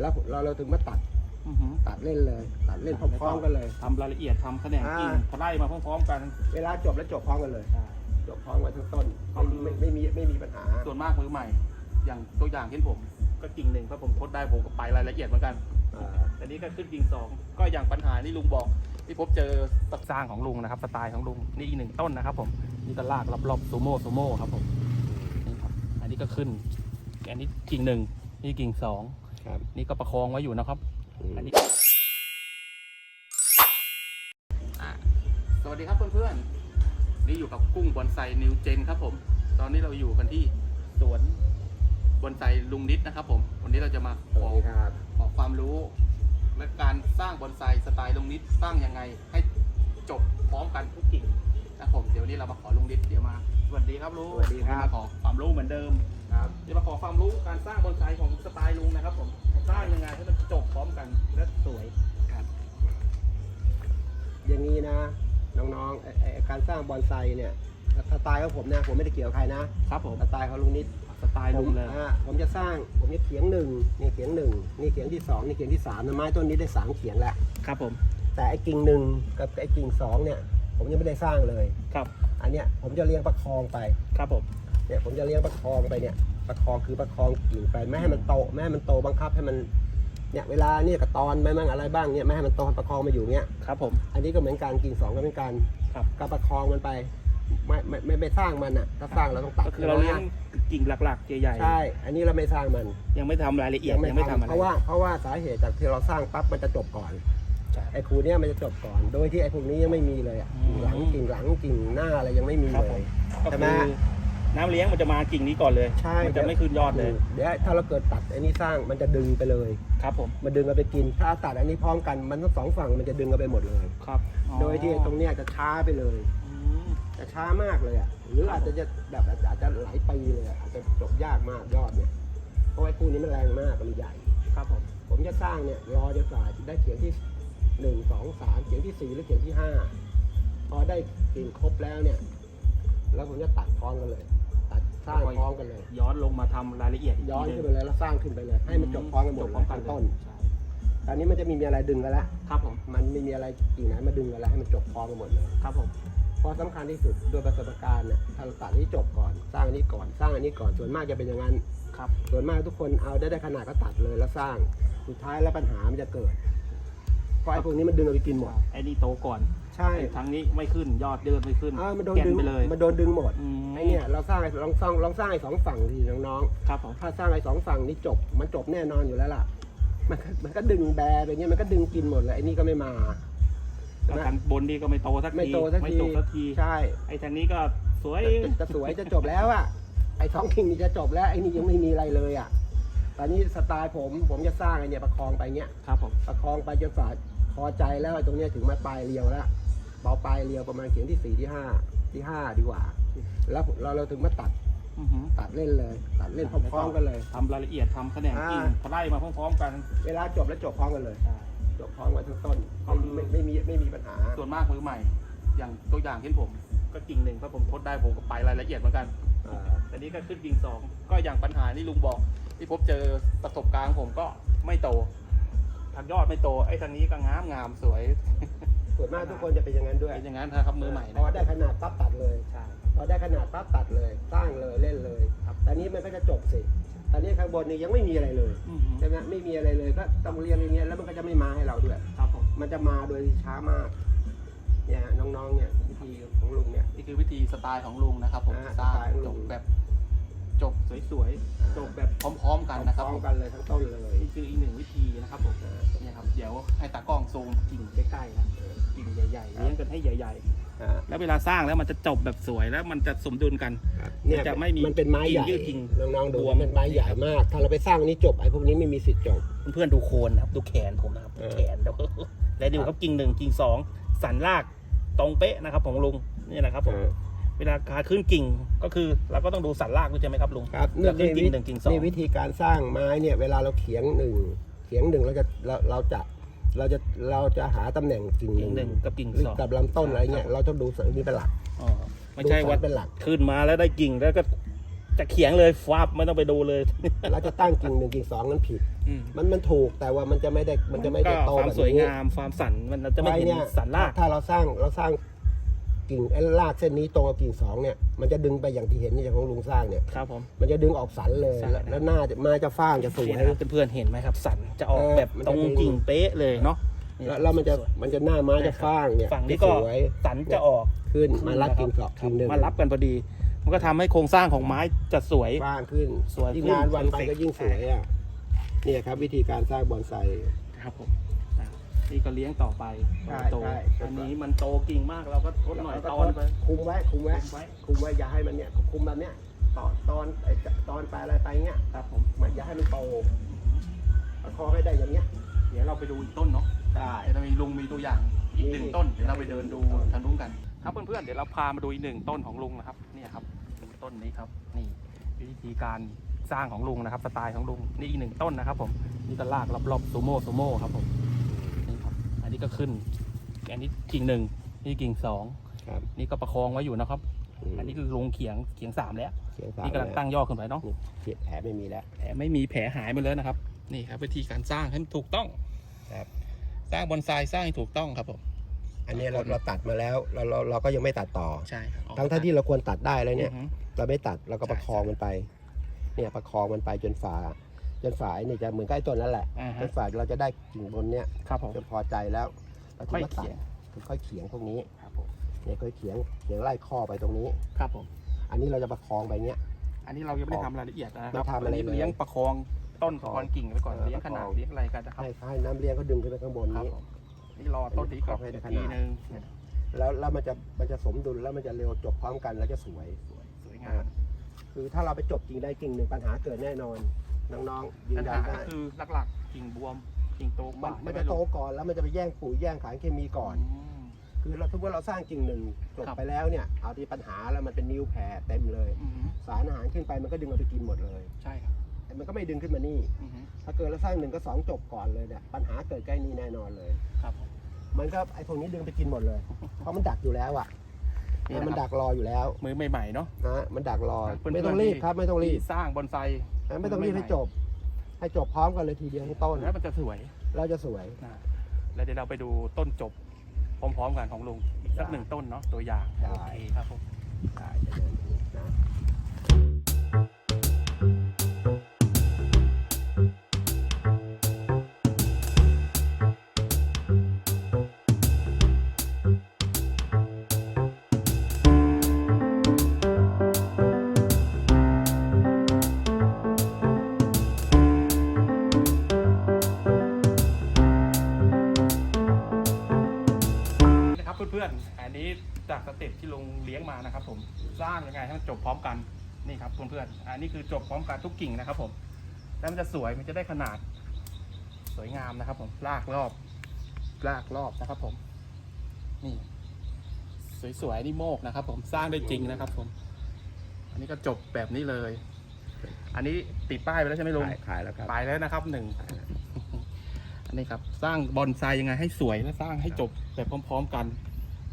แล้วเราเราถึงมาตัดอือหือตัดเล่นเลย ตัดเล่นพร้อมๆกันเลย ทำรายละเอียดทำแขนงกิ่งอ่าพอไล่มาพร้อมๆกัน เวลาจบแล้วจบพร้อมกันเลย จบพร้อมกันทั้งต้นก็ไม่คือ ไม่ไม่มีไม่มีปัญหา ส่วนมากมือใหม่ อย่างตัวอย่างเช่นผม ก็กิ่งหนึ่งถ้าผมทดได้ผมก็ไปรายละเอียดเหมือนกัน อ่า แต่นี้ก็ขึ้นกิ่งสองก็อย่างปัญหาที่ลุงบอก ที่พบเจอตัดสร้างของลุงนะครับ สไตล์ของลุงนี่อีกหนึ่งต้นนะครับ ผมนี่ก็ลากรอบๆซูโม่ซูโม่ครับผมนี่ครับอันนี้ก็ขึ้น อันนี้กิ่งหนึ่งนี่กิ่งสอง ครับ นี่ก็ประคองไว้อยู่นะครับอืมอันนี้อะสวัสดีครับเพื่อนๆ นี่อยู่กับกุ้งบอนไซนิวเจนครับผม ตอนนี้เราอยู่กันที่สวนบอนไซลุงนิดนะครับ ผม วันนี้เราจะมาสขวัอสดีครับขอความรู้และการสร้างบอนไซสไตล์ลุงนิดสร้างยังไงให้จบพร้อมกันทุกกิ่งนะครับผม เดี๋ยววนนี้เรามาขอลุงนิดเดี๋ยวมา สวัสดีครับลุงสวัสดีครับมาขอความรู้เหมือนเดิมครับเดี๋ยวมาขอความรู้การสร้างบอนไซของสไตล์ลุงนะครับผม และสวยอย่างนี้นะ น้องๆไอ้ไอ้การสร้างบอนไซเนี่ยสไตล์ของผมนะผมไม่ได้เกี่ยวกับใครนะครับผมสไตล์ของลุงนิดสไตล์ลุงเลยผมอ่าผมจะสร้างผมจะเขียงหนึ่งนี่เขียงหนึ่งนี่เขียงที่สองนี่เขียงที่สามนะไม้ต้นนี้ได้สามเขียงแล้ว ครับผมแต่ไอ้กิ่งหนึ่งกับไอ้กิ่งสองเนี่ย ผมยังไม่ได้สร้างเลย ครับอันเนี้ยผมจะเลี้ยงประคองไปครับผม เนี่ยผมจะเลี้ยงประคองไปเนี่ยประคองคือประคองกิ่งไปไม่ให้มันโตไม่ให้มันโตบังคับให้มัน เนี่ยเวลาเนี่ยกับตอนไปมั่งอะไรบ้างเนี่ยไม่ให้มันโตประคองมาอยู่เนี่ยครับผม อันนี้ก็เหมือนกันกิ่งสองก็เหมือนกันครับก็ประคองมันไป ไม่ไม่ไม่ไม่สร้างมันอะถ้าสร้างเราต้องตัดก็คือเราเลี้ยงกิ่งหลักๆใหญ่ใช่ อันนี้เราไม่สร้างมันๆยังไม่ทำรายละเอียดยังไม่ทำอะไร เพราะว่าเพราะว่าสาเหตุจากที่เราสร้างปั๊บมันจะจบก่อนใช่ไอ้ครูเนี่ยมันจะจบก่อน โดยที่ไอ้พวกนี้ยังไม่มีเลยอะอืม กิ่งหลังกิ่งหลังกิ่งหน้าอะไรยังไม่มีครับเลผมยก็ใช่ไหม คือ น้ำเลี้ยงมันจะมากิ่งนี้ก่อนเลย ใช่ มันจะไม่ขึ้นยอดเลย เดี๋ยวถ้าเราเกิดตัดไอ้นี่สร้างมันจะดึงไปเลย ครับผม มันดึงเอาไปกิน ถ้าตัดอันนี้พร้อมกันมันทั้งสองฝั่งมันจะดึงเอาไปหมดเลย ครับอ๋อโดยที่ไอ้ตรงเนี้ยจะช้าไปเลย อืม จะช้ามากเลยอะ หรืออาจจะจะแบบอาจจะอาจจะหลายปีเลยอะอาจจะจบยากมากยอดเนี่ย เพราะไอ้คู่นี้มันแรงมากมันใหญ่ ครับผม ผมจะสร้างเนี่ยรอจนกว่าจะได้เขียงที่หนึ่งสองสามเขียงที่สี่หรือเขียงที่ห้าพอได้กิ่งครบแล้วเนี่ย แล้วผมจะตัดพร้อมกันเลยตัด สร้างพร้อมกันเลย ย้อนลงมาทำรายละเอียดกย้อนทีขึ้นหไปเลยแล้วสร้างขึ้นไปเลย ให้มันจบพร้อมกันหมจดบเลพร้อมยกันขั้นเลยต้นใช่ตอนนี้มันจะมีมีอะไรดึงกันแล้วครับผมมันไม่มีอะไรกิ่งไหนมาดึงกันแล้วให้มันจบพร้อมกันหมดเลยครับผมเพราะสำคัญที่สุดด้วยประสบการณ์เนี่ยถ้าเราตัดอันนี้จบก่อนสร้างอันนี้ก่อนสร้างอันนี้ก่อนส่วนมากจะเป็นอย่างนั้น ครับส่วนมากทุกคนเอาได้ได้ขนาดก็ตัดเลยแล้วสร้างสุดท้ายแล้วปัญหามันจะเกิด เพราะไอ้พวกนี้มันดึงเอาไปกินหมด ไอ้นี่โตก่อน ใช่ ไอ้ทางนี้ไม่ขึ้นยอดเดินไม่ขึ้นอ่ามันโดนแก่ดึงไปเลยมันโดนดึงหมดอืมไอ้เนี่ยเราสร้างไอ้ลองสร้างลองสร้างไอ้สองฝั่งทีน้องครับผม ๆถ้าสร้างไอ้สองฝั่งนี้จบ มันจบแน่นอนอยู่แล้วล่ะ มันก็มันก็ดึงแบร์ไปเงี้ยมันก็ดึงกินหมดเลยไอ้นี่ก็ไม่มา แล้วกันบนนี่ก็ไม่โตสักทีไม่โตสักที จบสักที ใช่ไอ้ทางนี้ก็สวย จะจะสวยจะจบแล้วอะ ไอ้สองกิ่งนี่จะจบแล้วไอ้นี่ยังไม่มีอะไรเลยอะ ตอนนี้สไตล์ผมผมจะสร้างไอ้เนี่ยประคองไปเงี้ย ครับผม ประคองไปจนฝ่า พอใจแล้วไอ้ตรงเนี้ยถึงมาปลายเรียวแล้วเบาปลายเรียวประมาณเขียงที่สี่ที่ห้าที่ห้าดีกว่า แล้วเราเราถึงมาตัดอือหือตัดเล่นเลย ตัดเล่นพร้อมๆกันเลยทำรายละเอียดทำแขนงกิ่งอ่าพอไล่มาพร้อมๆกัน เวลาจบแล้วจบพร้อมกันเลยจบพร้อมกันทั้งต้นเอาไม่ไม่มีไม่มีปัญหา ส่วนมากมือใหม่ อย่างตัวอย่างเช่นผม ก็กิ่งหนึ่งถ้าผมทดได้ผมก็ไปรายละเอียดเหมือนกันอ่าแต่นี้ก็ขึ้นกิ่งสองก็อย่างปัญหาที่ลุงบอก ที่พบเจอประสบการณ์ผมก็ไม่โต ทางยอดไม่โตไอ้ทางนี้ก็งามงามสวยส่วนมากทุกคนจะเป็นอย่างนั้นด้วยเป็นอย่างนั้นนะครับมือใหม่พนะอได้ขนาดปั๊บตัดเลยใช่พอได้ขนาดปั๊บตัดเลย สร้างเลยเล่นเลยครับตอนนี้มันก็จะจบสิตอนนี้ข้างบนนี่ยังไม่มีอะไรเลยอือหือใช่ไหมไม่มีอะไรเลยก็ต้องเรียนอย่างเงี้ยแล้วมันก็จะไม่มาให้เราด้วย ครับผมมันจะมาโดยช้ามาก เนี่ยน้องๆเนี่ยวิธีของลุงเนี่ย นี่คือวิธีสไตล์ของลุงนะครับผมอ่าสร้างสไตล์ของลุจงบแบบ จบสวยๆ จบแบบพร้อมๆ กันนะครับพร้อผมมกันเลยทั้งต้นเลยนี่คืออีกหนึ่งวิธีนะครับผมเนี่ยครับเดี๋ยวให้ตากล้องซูมกิ่งใกล้ๆนะกิ่งใหญ่ๆเลี้ยงกันให้ใหญ่อ่าๆแล้วเวลาสร้างแล้วมันจะจบแบบสวยแล้วมันจะสมดุลกันเนี่ยจะไม่มีมันเป็นไม้ใหญ่กิ่งยืดกิ่งน้องๆดูบวมมันไม้ใหญ่มาก ถ้าเราไปสร้างนี้จบไอ้พวกนี้ไม่มีสิทธิ์จบเพื่อนๆดูโคนนะครับดูแขนผมนะครับเออแขนเดี๋ยวแล้วดูครับกิ่งหนึ่งกิ่งสองสันรากตรงเป๊ะนะครับของลุงนี่นะครับผม เวลาการขึ้นกิ่งก็คือเราก็ต้องดูสันรากด้วยใช่ไหมครับลุงครับเลือกขึ้นกิ่งหนึ่งกิ่งสองนี่วิธีการสร้างไม้เนี่ยเวลาเราเขียงหนึ่งเขียงหนึ่งเราจะเราเราจะเราจะเราจะหาตำแหน่งกิ่งกิ่งหนึ่งกับกิ่งหรือสองกับลำต้นอะไรเงี้ยเราต้องดูสันนี้เป็นหลักอ๋อไม่ใช่ดูสัว่านเป็นหลักขึ้นมาแล้วได้กิ่งแล้วก็จะเขียงเลยฟับไม่ต้องไปดูเลยเราจะตั้งกิ่งหนึ่งกิ่งสองนั้นผิดอืมมันมันถูกแต่ว่ามันจะไม่ได้มันจะไม่ได้ก็โตความแบบสวยนี้งามความสันมันจะไม่เห็นเนี่ยสันรากถ้าเราสร้างเราสร้าง กิ่งไอ้รากเส้นนี้ตรงกับกิ่งสองเนี่ยมันจะดึงไปอย่างที่เห็นเนี่ยของลุงสร้างเนี่ย ครับผม มันจะดึงออกสันเลยใช่แล้วแล้วหน้าจะมาจะฟ้างจะสวยนี่นะครับเพื่อนๆเห็นไหมครับ สันจะออกเออแบบมันตจะรงดึงกิ่งเป๊ะเลยเนาะแล้วแล้วมันจะมันจะหน้าม้าจะฟ้างเนี่ยฝั่งนี้สก็วยสันจะออกขึ้นมารับกิ่งสองครับกิ่งหนึ่งมารับกันพอดี มันก็ทำให้โครงสร้างของไม้จะสวย ฟ้างขึ้นสวยยิ่งขึ้นงานวันไป perfect ก็ยิ่งสวยอะเนี่ยครับวิธีการสร้างบอนไซ ครับผมอะ นี่ก็เลี้ยงต่อไปใช่โตใช่ อันนี้มันโตกิ่งมากเราก็ทดหน่อยตอนไปคุมไว้คุมไว้ไว้คุมไว้อย่าให้มันเนี่ยคุมแบบเนี้ยตอนตอนไอ้ตอนไปอะไรไปเงี้ยครับผม มันอย่าให้มันโตประคองให้ได้อย่างเงี้ย เดี๋ยวเราไปดูอีกต้นเนาะได้เดี๋ยวเรามีลุงมีตัวอย่างอีกหนึ่งนี่ต้น เดี๋ยวเราไปเดินดูทางนู้นกัน ครับเพื่อนๆ เดี๋ยวเราพามาดูอีกหนึ่งต้นของลุงนะครับ เนี่ยครับต้นนี้ครับ นี่วิธีการสร้างของลุงนะครับ สไตล์ของลุง นี่อีกหนึ่งต้นนะครับ ผม นี่ก็ลากรอบๆซูโม่ซูโม่ครับผมนี่ครับอั นนี้ก็ขึ้น อันนี้กิ่งหนึ่งนี่กิ่งสองครับนี่ก็ประคองไว้อยู่นะครับมอันนี้คือลงเขียงเขียงสามแล้วเสียงสามนี่กำลังตั้งย่อขึ้นไปเนาะเขียนแผลไม่มีแล้วแผลไม่มีแผลหายไปเลยนะครับ นี่ครับ วิธีการสร้างให้มันถูกต้องครับ สร้างบอนไซสร้างให้ถูกต้องครับผมอันนี้เราเราตัดมาแล้วเราเราเราก็ยังไม่ตัดต่อใช่ครับทั้งที่เราควรตัดได้แล้วเนี่ยอือฮึเราไม่ตัดเราก็ใช่ประคองมันไป เนี่ยประคองมันไปจนฝา จนฝาไอ้นี่จะเหมือนกับไอ้ต้นนั่นแหละอ่าจฮะนฝาเราจะได้กิ่งบนเนี่ยครับผม จนพอใจแล้วเราถึงค่อยมาตัดเขียงถึงค่อยเขียงพวกนี้ครับผมเนี่ยค่อยเขียงเขียงไล่ข้อไปตรงนี้ ครับผม อันนี้เราจะประคองไปเนี้ย อันนี้เรายังไม่ได้ทำรายละเอียดนะคไม่รับทำอะไรนนี้เลยเลี้ยงประคองต้นประคองคอนกิ่งไว้ก่อนเออเลี้ยงขนาดประคองเลี้ยงอะไรกันนะครับให้ให้น้ำเลี้ยงเขาดึงขึ้นไปข้างบนครับนี้ ผมนี่รอต้นนี้ก่อนให้ได้ขนาดทีนึงแล้วแล้วมันจะมันจะสมดุลแล้วมันจะเร็วจบพร้อมกันแล้วจะสวย สวยงาม คือถ้าเราไปจบกิ่งใดกิ่งหนึ่งปัญหาเกิดแน่นอน น้องๆยืนปัญยัหานก็ได้ คือหลักๆกิ่งบวมกิ่งโตกมันว่ามันใช่จะไหโตลุงก่อนแล้วมันจะไปแย่งปุ๋ยแย่งสารเคมีก่อน ม คือเราทุกว่าเราสร้างกิ่งหนึ่งจบครับ ไปแล้วเนี่ยเอาที่ปัญหาแล้วมันเป็นนิ้วแผ่เต็มเลย อือฮึสารอาหารขึ้นไปมันก็ดึงเอาไปกินหมดเลยใช่ครับแต่มันก็ไม่ดึงขึ้นมานี่ อือฮึถ้าเกิดเราสร้างหนึ่งก็สองจบก่อนเลยเนี่ยปัญหาเกิดใกล้นี้แน่นอนเลย ครับผมมันก็ไอ้พวกนี้ดึงไปกินหมดเลย เพราะมันดักอยู่แล้วอะ นี่นะครับมันดักรออยู่แล้วมือใหม่ๆเนาะนะมันดักรอเพื่อนๆไม่ต้องรีบครับไม่ต้องรีบที่สร้างบอนไซนะไม่ต้องรีบให้จบ ให้จบพร้อมกันเลยทีเดียวทั้งต้นแล้วมันจะสวยเราจะสวยนะแล้วเดี๋ยวเราไปดูต้นจบพร้อมๆกันของลุงอีกสักได้หนึ่งต้นเนาะตัวอย่างได้โอเคครับผมได้ พื่อนๆอันนี้จากสเต็ปที่ลุงเลี้ยงมานะครับ ผมสร้างยังไงให้มันจบพร้อมกันนี่ครับเพื่อนๆอันนี้คือจบพร้อมกันทุกกิ่งนะครับ ผมแล้วมันจะสวยมันจะได้ขนาด สวยงามนะครับ ผมลากรอบลากรอบนะครับ ผม นี่ สวยๆนี่โมกนะครับ ผมสร้างได้จริงนะครับ ผม อันนี้ก็จบแบบนี้เลย อันนี้ติดป้ายไปแล้วใช่ไหมลุงขายขายแล้วครับ ไปแล้วนะครับหนึ่งอันนี้ครับ สร้างบอนไซยังไงให้สวยและสร้างให้จบแบบพร้อม ๆ กัน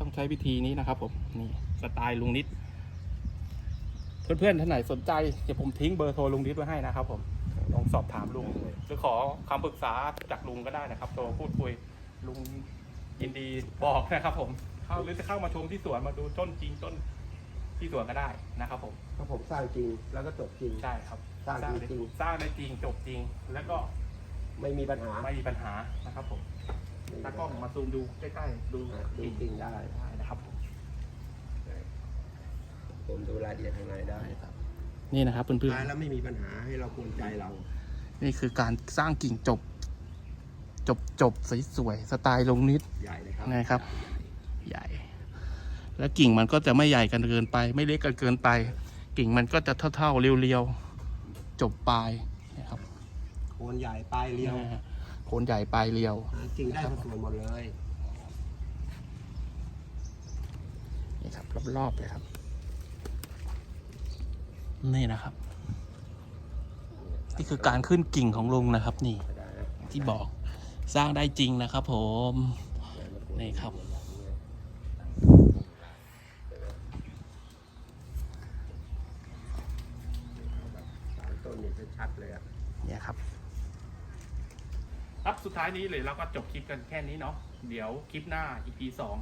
ต้องใช้วิธีนี้นะครับผมนี่สไตล์ลุงนิด เพื่อนๆท่านไหนสนใจเดี๋ยวผมทิ้งเบอร์โทรลุงนิดไว้ให้นะครับ ผมลองสอบถามลุงหรือขอคำปรึกษาจากลุงก็ได้นะครับโทรพูดคุยลุงยินดีบอกนะครับ ผมเข้าหรือจะเข้ามาชมที่สวนมาดูต้นจริงต้นที่สวนก็ได้นะครับ ผมถ้าผมสร้างจริงแล้วก็จบจริง ใช่ครับสร้างจริง สร้างได้จริงจบจริง แล้วก็ไม่มีปัญหาไม่มีปัญหานะครับผม ไม่มีถ้าปัญกล้องหามาซูมดูใกล้ๆดูอะดูจริงจริงได้ได้นะครับผมผมดูรายละเอียดข้างในได้นี่นะครับเพื่อนท้ายแล้วไม่มีปัญหาให้เราควรใจเราๆนี่คือการสร้างกิ่งจบ จบจบสวยๆสไตล์ลงนิดใหญ่เลยครับนะครับ ใหญ่ และกิ่งมันก็จะไม่ใหญ่กันเกินไป ไม่เล็กกันเกินไป กิ่งมันก็จะเท่าๆเรียวๆจบปลายนะครับโคนใหญ่ปลายเรียวนะฮะ โคนใหญ่ปลายเรียวหาจริงได้ทุกส่วนหมดเลยนี่ครับรอบๆเลยครับ นี่นะครับ นี่คือการขึ้นกิ่งของลุงนะครับ นี่ ที่บอกสร้างได้จริงนะครับ ผม นี่ครับ น ชัดเลยอะ เนี่ยครับ ครับสุดท้ายนี้เลยเราก็จบคลิปกันแค่นี้เนาะเดี๋ยวคลิปหน้า EP สอง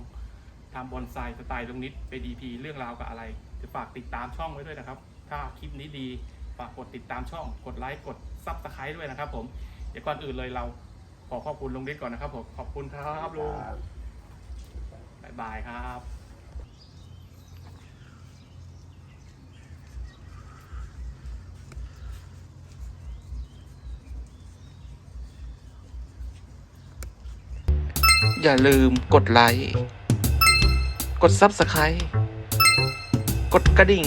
ทำบอนไซสไตล์ลุงนิดเป็น EP เรื่องราวกับอะไรจะฝากติดตามช่องไว้ด้วยนะครับ ถ้าคลิปนี้ดีฝากกดติดตามช่องกดไลค์กดซับสไครต์ด้วยนะครับ ผมเดี๋ยวก่อนอื่นเลยเราขอขอบคุณลุงนิดก่อนนะครับผมขอบคุณครับลุงครับบ๊ายบายครับ อย่าลืมกดไลค์ กด Subscribe กดกระดิ่ง